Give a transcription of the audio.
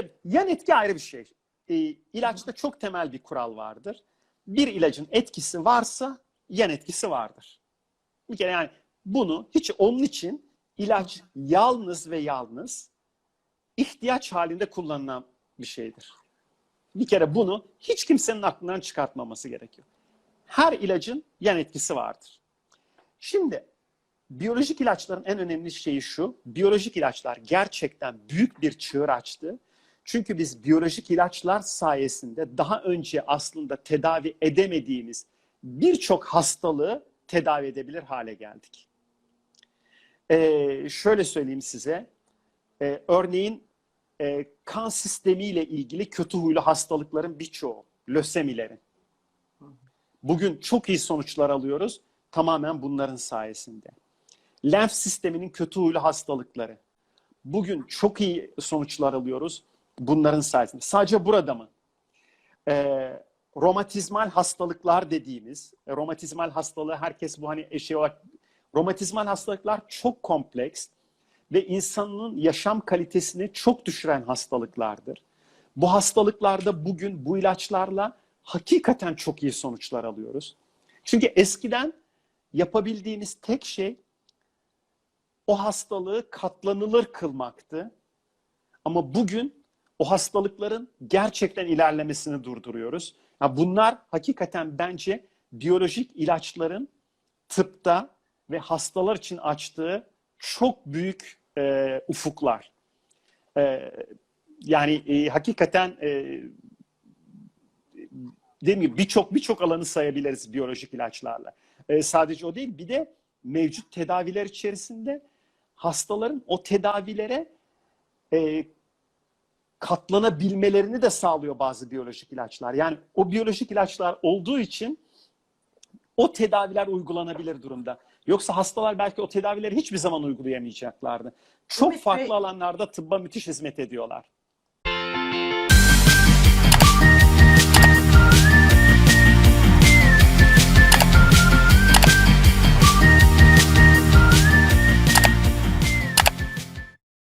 tabii yan etki ayrı bir şey. E, ilaçta çok temel bir kural vardır. Bir ilacın etkisi varsa yan etkisi vardır. Bir kere yani bunu hiç onun için ilaç yalnız ve yalnız ihtiyaç halinde kullanılan bir şeydir. Bir kere bunu hiç kimsenin aklından çıkartmaması gerekiyor. Her ilacın yan etkisi vardır. Şimdi biyolojik ilaçların en önemli şeyi şu. Biyolojik ilaçlar gerçekten büyük bir çığır açtı. Çünkü biz biyolojik ilaçlar sayesinde daha önce aslında tedavi edemediğimiz birçok hastalığı tedavi edebilir hale geldik. Ee, şöyle söyleyeyim size. Ee, örneğin e, kan sistemiyle ilgili kötü huylu hastalıkların birçoğu, lösemilerin. Bugün çok iyi sonuçlar alıyoruz tamamen bunların sayesinde. Lenf sisteminin kötü huylu hastalıkları. Bugün çok iyi sonuçlar alıyoruz bunların sayesinde. Sadece burada mı? Ee, romatizmal hastalıklar dediğimiz, e, romatizmal hastalığı herkes bu hani şey olarak, romatizmal hastalıklar çok kompleks ve insanın yaşam kalitesini çok düşüren hastalıklardır. Bu hastalıklarda bugün bu ilaçlarla hakikaten çok iyi sonuçlar alıyoruz. Çünkü eskiden yapabildiğimiz tek şey o hastalığı katlanılır kılmaktı. Ama bugün o hastalıkların gerçekten ilerlemesini durduruyoruz. Ya bunlar hakikaten bence biyolojik ilaçların tıpta ve hastalar için açtığı çok büyük e, ufuklar. E, yani e, hakikaten e, dediğim gibi birçok birçok alanı sayabiliriz biyolojik ilaçlarla. E, sadece o değil, bir de mevcut tedaviler içerisinde hastaların o tedavilere e, katlanabilmelerini de sağlıyor bazı biyolojik ilaçlar. Yani o biyolojik ilaçlar olduğu için o tedaviler uygulanabilir durumda. Yoksa hastalar belki o tedavileri hiçbir zaman uygulayamayacaklardı. Çok Ümit farklı Bey- alanlarda tıbba müthiş hizmet ediyorlar.